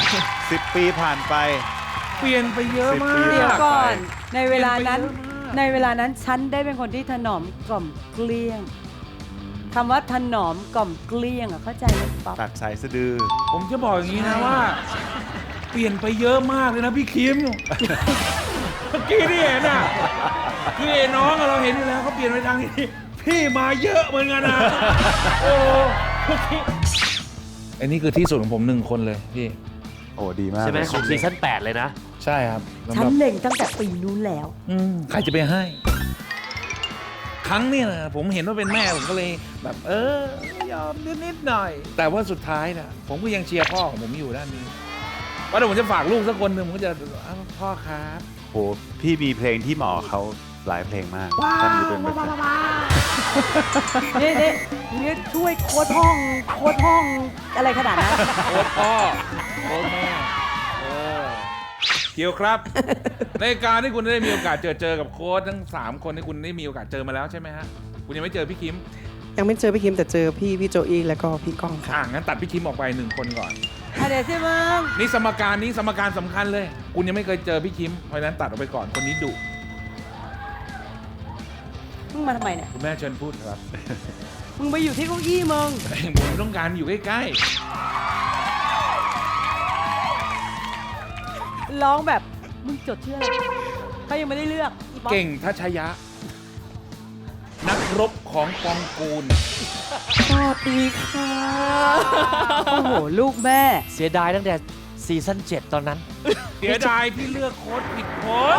10ปีผ่านไป เปลี่ยนไปเยอะมาสิบปีกเดี๋ยวก่อนไปในเวลานั้นเปลี่ยนไปเยอะมาก ในเวลานั้นฉันได้เป็นคนที่ถนอมกล่อมเกลี้ยงคำว่าถนอมกล่อมเกลี้ยงอะเข้าใจไหมป๊อปตัดสายสะดือ ผมจะบอกอย่างนี้นะว่า เปลี่ยนไปเยอะมากเลยนะพี่คิม เมื่อกี้ที่เห็นอะคือไอ้น้องอะเราเห็นอยู่แล้วเขาเปลี่ยนไปทางนี้พี่มาเยอะเหมือนกันนะโอ้เมื่อกี้อันนี้คือที่สุดของผมหนึ่งคนเลยพี่โอ้ดีมากใช่ไหมเลยของซีซั่น8เลยนะ ใช่ครับสำหฉันรับเล็งตั้งแต่ปีนู้นแล้ว อืมใครจะไปให้ ครั้งนี้นะผมเห็นว่าเป็นแม่ผมก็เลยแบบ เออยอมนิดๆหน่อย แต่ว่าสุดท้ายนะผมก็ยังเชียร์พ่อของผมอยู่ด้านนี้ว่าเดี๋ยวผมจะฝากลูกสักคนหนึ่งผมก็จะอ้าวพ่อครับโอ้พี่มีเพลงที่เหมาะกับเขาหลายเพลงมากท่านอยู่เป็นประจำ นี่นี่นี่ช่วยโค้ดห้อง โค้ดห้องอะไรขนาดนั้น โค้ชพ่อ โค้ชแม่เออเกียวครับ ในการที่คุณได้มีโอกาสเจอเจอกับโค้ชทั้ง 3 คนที่คุณได้มีโอกาสเจอมาแล้วใช่ไหมฮะคุณยังไม่เจอพี่คิมยังไม่เจอพี่คิมแต่เจอพี่พี่โจอี้แล้วก็พี่ก้องค่ะ อะงั้นตัดพี่คิมออกไปหนึ่งคนก่อนอะเดี๋ยวสิมึงนี่สมการนี้สมการสำคัญเลย คุณยังไม่เคยเจอพี่คิมเพราะฉะนั้นตัดออกไปก่อนคนนี้ดุมึงมาทำไมเนี่ย คุณแม่เชิญพูดครับ มึงไปอยู่ที่เก้าอี้มึง ผมต้องการอยู่ใกล้ ร้องแบบมึงจดชื่ออะไรเขายังไม่ได้เลือกอีป๊อปๆเก่งทัชยะ นักรบของกองกูล สวัสดีค่ะโอ้โหลูกแม่ เสียดายตั้งแต่ซีซั่น7ตอนนั้น เสียดายที่เลือกโค้ชผิดคน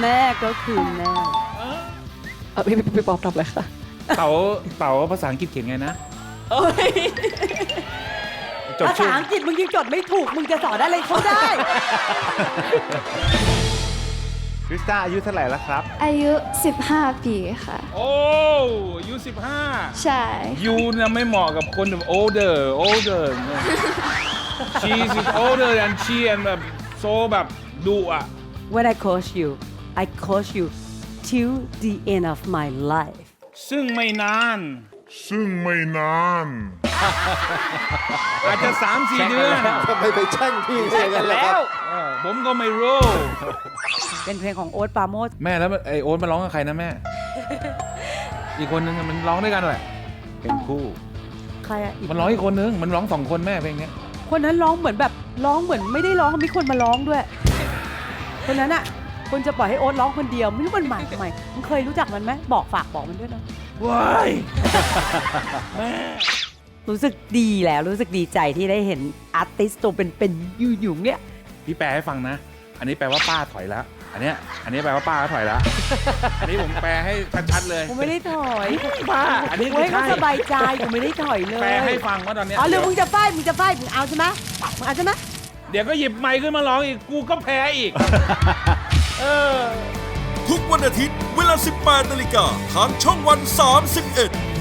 แม่ก็คือแม่เออเออพี่พี่พี่ป๊อปทำอะไรคะเต๋าเต๋าภาษาอังกฤษเขียนไงนะ จดภาชื่ษาออังกฤษมึงยังจดไม่ถูก มึงจะสอนอะไรเขาได้ คริสตาอายุเท่าไหร่แล้วครับ อายุ 15 ปีค่ะ โอ้อายุสิบห้าใช่ ยูเนี่ยไม่เหมาะกับคนแบบ older older เนี่ย she is older than she and แบบโซแบบดุอะ When I coach you I coach you till the end of my life ซึ่งไม่นาน ซึ่งไม่นาน อาจจะสามสี่เดือนทำไมไปแช่งพี่เขาอย่างนั้นล่ะครับ เออผมก็ไม่รู้ เป็นเพลงของโอ๊ตปราโมดแม่แล้วไอโอ๊ตมาร้องกับใครนะแม่ อีกคนนึงมันร้องด้วยกันแหละเป็นคู่ ใครอะอีกมันร้องอีกคนนึง มันร้องสองคนแม่เพลงเนี้ยคนนั้นร้องเหมือนแบบร้องเหมือนไม่ได้ร้องมีคนมาร้องด้วย คนนั้นอะคนจะปล่อยให้โอ๊ตร้องคนเดียวไม่รู้มันหมายทำไมมึงเคยรู้จักมันไหมบอกฝากบอกมันด้วยนะ ว้าย แม่ รู้สึกดีแล้วรู้สึกดีใจที่ได้เห็นอาร์ติสต์ตัวเป็นๆอยู่อยู่เนี่ยพี่แปลให้ฟังนะ อันนี้แปลว่าป้าถอยแล้ว อันเนี้ย อันนี้แปลว่าป้าก็ถอยแล้ว อันนี้ผมแปลให้ชัดๆเลยกูไม่ได้ถอยป้า อันนี้กูคือให้เขาใช่สบายใจกูไม่ได้ถอยเลยแปลให้ฟังว่าตอนเนี้ยอ๋อหรือเดี๋ยวมึงจะไฟมึงจะไฟมึงเอาใช่ไหมมึงเอาใช่ไหม เดี๋ยวก็หยิบไมค์ขึ้นมาร้องอีก กูก็แพ้อีก เออ ทุกวันอาทิตย์เวลา 18นาฬิกาทางช่องวัน 31